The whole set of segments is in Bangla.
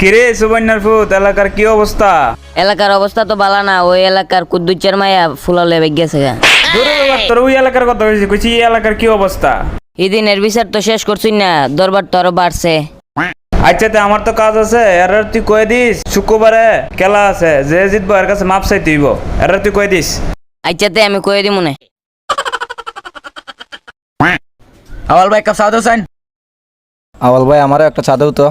কিরে সুবর্ণার ফুত এলাকার কি অবস্থা? এলাকার অবস্থা তো বালা না ওই এলাকার কুদ্দুচ্চার মায়া ফুলালে গেছে গা। দূরে বাবা, তোর ওই এলাকার কথা বলছি কইছি এই এলাকার কি অবস্থা? এদিনের বিচার তো শেষ করছি না দরবার তো আরও বাড়ছে। আচ্ছা তে আমার তো কাজ আছে এর তুই কয়ে দিস শুক্রবারে খেলা আছে যে জিতবো এর কাছে মাপ চাইতে হইব এর তুই কয়ে দিস। আচ্ছাতে আমি কয়ে দিব মনে আওয়াল ভাই কাপ সাদা সাইন আওয়াল ভাই আমারও একটা চাঁদেও তো।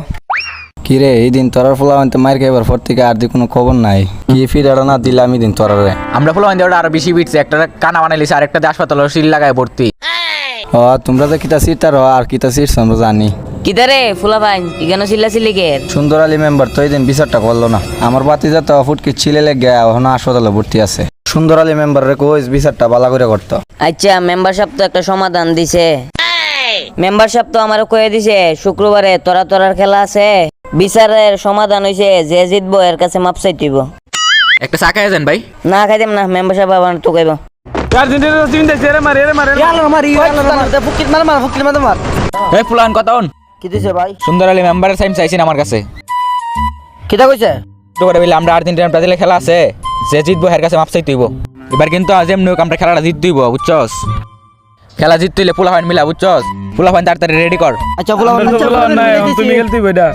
কি রে এই দিন তোরার ফলা আনতে মার খাইবার পর থেকে আর দি কোনো খবর নাই। কি ফিরাটা না দিলে আমি দিন তোরারে? আমরা ফুল আইন দেওয়াটা আরও বেশি বিটছে একটা কানা বানাইলিছে আর একটা হাসপাতাল সিল লাগায় ভর্তি। ও তোমরা তো কিতা সিটার হ আর কিতা সিট আমরা জানি। কিদারে ফুলা ভাই এখানে চিল্লা চিল্লি কে সুন্দর আলী মেম্বার তো এই দিন বিচারটা করল না। আমার বাতি যা তো ফুটকি ছিলে লেগে এখন হাসপাতালে ভর্তি আছে। সুন্দর আলী মেম্বার রে কইস বিচারটা বালা করে করতো। আচ্ছা মেম্বারশিপ তো একটা সমাধান দিছে। মেম্বারশিপ তো আমার কয়ে দিছে শুক্রবারে তোরা তোরার খেলা আছে। বিচারের সমাধান হইছে যে জিতবো এর কাছে মাপ চাইতিব একটা চা খাই যান ভাই। না খাইতাম না মেম্বারশিপ আবার তো কইব। এই ফুলান কথা হন কি দিছে ভাই? সুন্দর আলী মেম্বারের সাইন চাইছেন আমার কাছে। কিতা কইছে? তো করে বলে আমরা ব্রাজিলের খেলা আছে। যে জিতবো হের কাছে মাপ চাইতে হইব এবার কিন্তু আজ এমনি আমরা খেলাটা জিততে হইব বুঝছস? খেলা জিততে হইলে পোলা মিলা বুঝছস? পোলা ফাইন তাড়াতাড়ি রেডি কর। আচ্ছা ফুলা তুমি খেলতে বেটা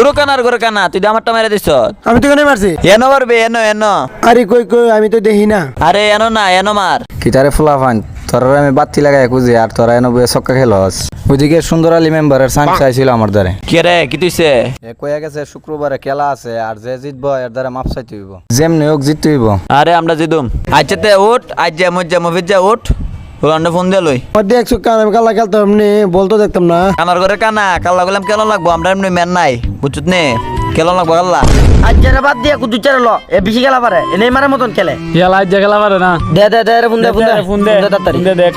তোরও কানার করে কানা তুই আমারটা মেরে দিছ। আমি তো কেন মারছি। এনো মারবে এনো এনো আরে কই কই আমি তো দেখি না। আরে এনো না এনো মার। কিতারে ফুলা ফান তোরা আমি বাতি লাগাই খুঁজি আর তোরা এনে বয়ে ছক্কা খেলস। ওইদিকে সুন্দর আলী মেম্বারের সাইন চাইছিল আমার দ্বারে। কে রে কি তুইছে? এ কয়ে গেছে শুক্রবারে খেলা আছে আর যে জিতবো এর দ্বারা মাপ চাইতে হইব। যেমনি হোক জিততে হইব। আরে আমরা জিদুম আচ্ছা তে উঠ আজ যা মজ্জা মুভির যা উঠ। ওখানে ফোন দিয়ে লই। মধ্যে একশো কান আমি কালা খেলতাম এমনি বলতো দেখতাম না। কানার করে কানা কাল্লা গেলাম কেন লাগবো আমরা এমনি ম্যান নাই বুঝছত নে? কেন লাগবো কাল্লা? রে বাদ দিয়ে কুদু চারে ল এ বেশি খেলা পারে এ নেইমারের মতন খেলে। খেলা আজ খেলা পারে না। দে দে দে রে বুন্দে বুন্দে ফোন দে তাড়াতাড়ি। দে দেখ।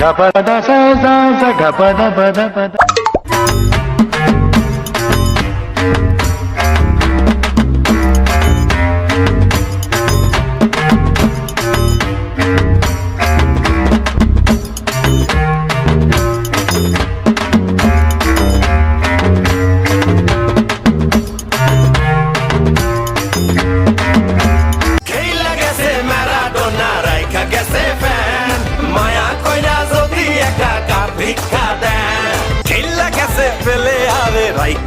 খেইলা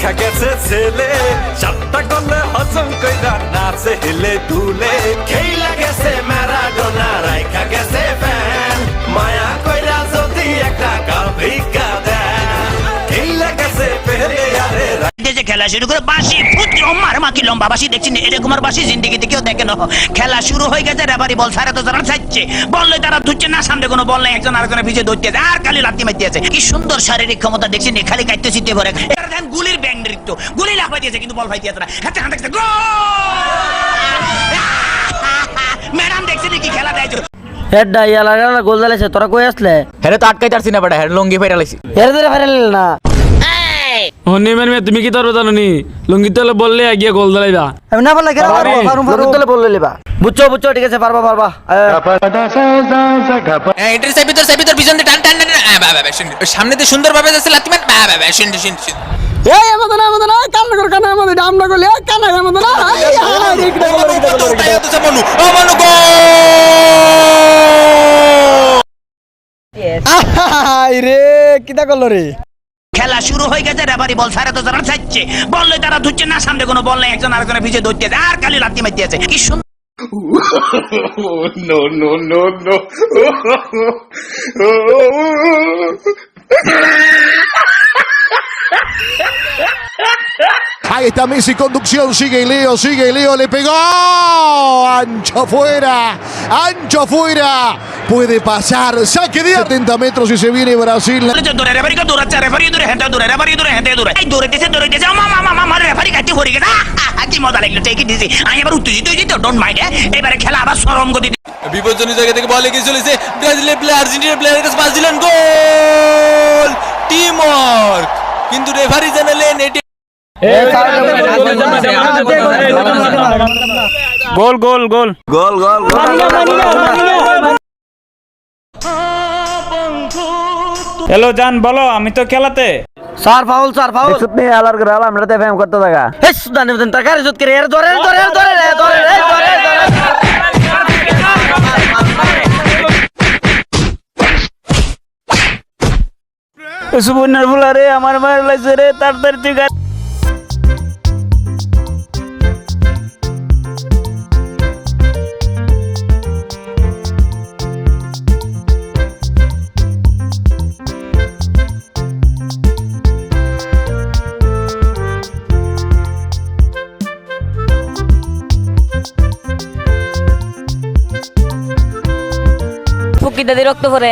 রাইখা গেছে ছেলে। চারটা করলে হজম কইরা নাচে হেলে দুলে খেই গেছে খেলা শুরু করে বাসি পুত্র মার মাকি লম্বা বাসি দেখছি না। এরকম আর বাসি জিন্দিগিতে কেউ দেখে না খেলা শুরু হয়ে গেছে রেফারি বল সারে তো যারা চাইছে বললে তারা ধুচ্ছে না সামনে কোনো বল নাই একজন আরেকজনের পিছিয়ে ধরতে আছে আর খালি লাত্তি মারতে আছে। কি সুন্দর শারীরিক ক্ষমতা দেখছি না খালি কাটতে চিতে করে এরা দেখেন গুলির ব্যাং নৃত্য। গুলি লাফাই দিয়েছে কিন্তু বল ফাই দিয়েছে না। হাতে হাতে দেখছে ম্যাডাম দেখছি নাকি খেলা দেয়। হেডটা ইয়া লাগা গোল দালাইছে তোরা কই আসলে? হেরে তো আটকাই তারছি না বেটা হেরে লঙ্গি ফেরা লাইছি এর ধরে ফেরাল না। হনি মেন তুমি কি তোর জানো নি লুঙ্গি তোলে বললে গিয়ে গোল দালাইবা আমি না বললে কেন পারুম পারুম বললে লিবা বুঝছ বুঝছ ঠিক আছে পারবা পারবা এটার সাইড ভিতর সাইড ভিতর পিছন দিয়ে টান টান টান টান। আহ, বা, বা, বা, শুন। ওই সামনে মনু। ও, মনু, গোল! কিটা করল রে খেলা শুরু হয়ে গেছে, রেফারি বল সারে তো যারা চাইছে বললে তারা ধুচ্ছে না, সামনে কোনো বল নেই, একজন আরেকজনের পিছিয়ে ধরতে আছে আর খালি লাত্তি মারতে আছে কি সুন্দর Ahí está Messi, conducción, sigue Leo, sigue Leo, le pegó. Ancho afuera, ancho afuera. Puede pasar, saque de 70 metros y se viene Brasil. বলেছে দূরে রেফারি কে দূরাচ্ছে রেফারি দূরে হেঁটে দূরে রেফারি দূরে হেঁটে দূরে এই দূরে দিছে দূরে দিছে আমা মামা মামা রেফারি কাটি হয়ে গেছে আহ, আহ, কি মজা লাগল ঠিকই দিছি আমি এবার উত্তেজিত হয়েছি তো ডোন্ট মাইন্ড এবারে খেলা আবার সরম গতি বিপজ্জনক জায়গা থেকে বল এগিয়ে চলেছে ব্রাজিলের প্লেয়ার আর্জেন্টিনার প্লেয়ারের কাছে পাস দিলেন গোল টিম ওয়ার্ক কিন্তু রেফারি জানালেন এটি গোল goal goal goal goal hello জান বলো আমি তো খেলাতে স্যার ফাউল স্যার ফাউল সুতনি আলার করে আলাম রাতে ফেম করতে থাকা হে সুদান দেন তার গাড়ি জুত করে এর ধরে ধরে ধরে ধরে ধরে ধরে সুবর্ণের ফুলা রে আমার মায়ের লাগছে রে তাড়াতাড়ি তুই ফুকি রক্ত পরে